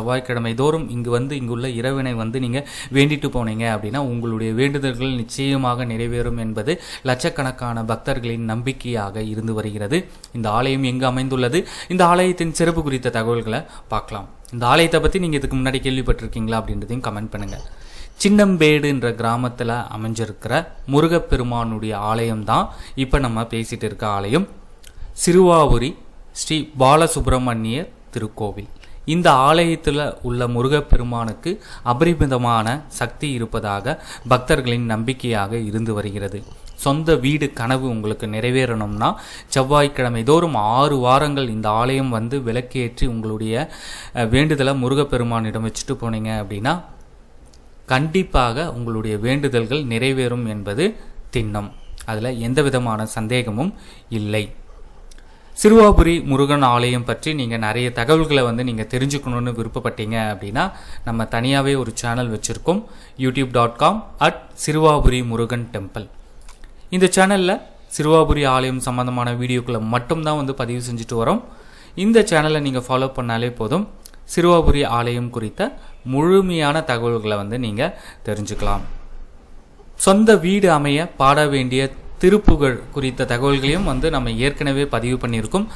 செவ்வாய்க்கிழமை தோறும் இங்கு வந்து இங்குள்ள இறைவனை வந்து நீங்கள் வேண்டிட்டு போனீங்க அப்படின்னா உங்களுடைய வேண்டுதல்கள் நிச்சயமாக நிறைவேறும் என்பது லட்சக்கணக்கான பக்தர்களின் நம்பிக்கையாக இருந்து வருகிறது. இந்த ஆலயம் எங்கு அமைந்துள்ளது? இந்த ஆலயத்தின் சிறப்பு குறித்த தகவல்களை பார்க்கலாம். இந்த ஆலயத்தை பற்றி நீங்கள் இதுக்கு முன்னாடி கேள்விப்பட்டிருக்கீங்களா அப்படின்றதையும் கமெண்ட் பண்ணுங்கள் சின்னம்பேடுன்ற கிராமத்தில் அமைஞ்சிருக்கிற முருகப்பெருமானுடைய ஆலயம் தான் இப்போ நம்ம பேசிட்டு இருக்க ஆலயம். சிறுவாபுரி ஸ்ரீ பாலசுப்பிரமணியர் திருக்கோவில். இந்த ஆலயத்தில் உள்ள முருகப்பெருமானுக்கு அபரிமிதமான சக்தி இருப்பதாக பக்தர்களின் நம்பிக்கையாக இருந்து வருகிறது. சொந்த வீடு கனவு உங்களுக்கு நிறைவேறணும்னா செவ்வாய்க்கிழமை தோறும் ஆறு வாரங்கள் இந்த ஆலயம் வந்து விளக்கேற்றி உங்களுடைய வேண்டுதலை முருகப்பெருமானிடம் வச்சுட்டு போனீங்க அப்படின்னா கண்டிப்பாக உங்களுடைய வேண்டுதல்கள் நிறைவேறும் என்பது திண்ணம். அதில் எந்த விதமான சந்தேகமும் இல்லை. சிறுவாபுரி முருகன் ஆலயம் பற்றி நீங்கள் நிறைய தகவல்களை வந்து நீங்கள் தெரிஞ்சுக்கணுன்னு விருப்பப்பட்டீங்க அப்படின்னா நம்ம தனியாகவே ஒரு சேனல் வச்சுருக்கோம் YouTube dot com at Siruvapuri Murugan temple இந்த சேனலில் சிறுவாபுரி ஆலயம் சம்பந்தமான வீடியோக்களை மட்டும்தான் வந்து பதிவு செஞ்சுட்டு வரோம். இந்த சேனலை நீங்கள் ஃபாலோ பண்ணாலே போதும். சிறுவாபுரி ஆலயம் குறித்த முழுமையான தகவல்களை வந்து நீங்கள் தெரிஞ்சுக்கலாம். சொந்த வீடு அமைய பாட வேண்டிய திருப்புகழ் குறித்த தகவல்களையும் வந்து நம்ம ஏற்கனவே பதிவு பண்ணியிருக்கோம்.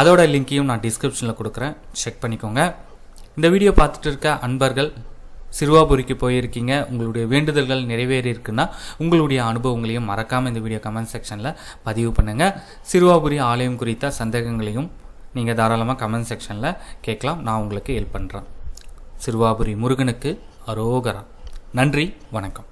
அதோட லிங்க்கையும் நான் டிஸ்கிரிப்ஷனில் கொடுக்குறேன். செக் பண்ணிக்கோங்க. இந்த வீடியோ பார்த்துட்டு இருக்க அன்பர்கள் சிறுவாபுரிக்கு போயிருக்கீங்க. உங்களுடைய வேண்டுதல்கள் நிறைவேறியிருக்குன்னா உங்களுடைய அனுபவங்களையும் மறக்காமல் இந்த வீடியோ கமெண்ட் செக்ஷனில் பதிவு பண்ணுங்கள் சிறுவாபுரி ஆலயம் குறித்த சந்தேகங்களையும் நீங்கள் தாராளமாக கமெண்ட் செக்ஷனில் கேட்கலாம். நான் உங்களுக்கு ஹெல்ப் பண்ணுறேன் சிறுவாபுரி முருகனுக்கு அரோகரா. நன்றி வணக்கம்.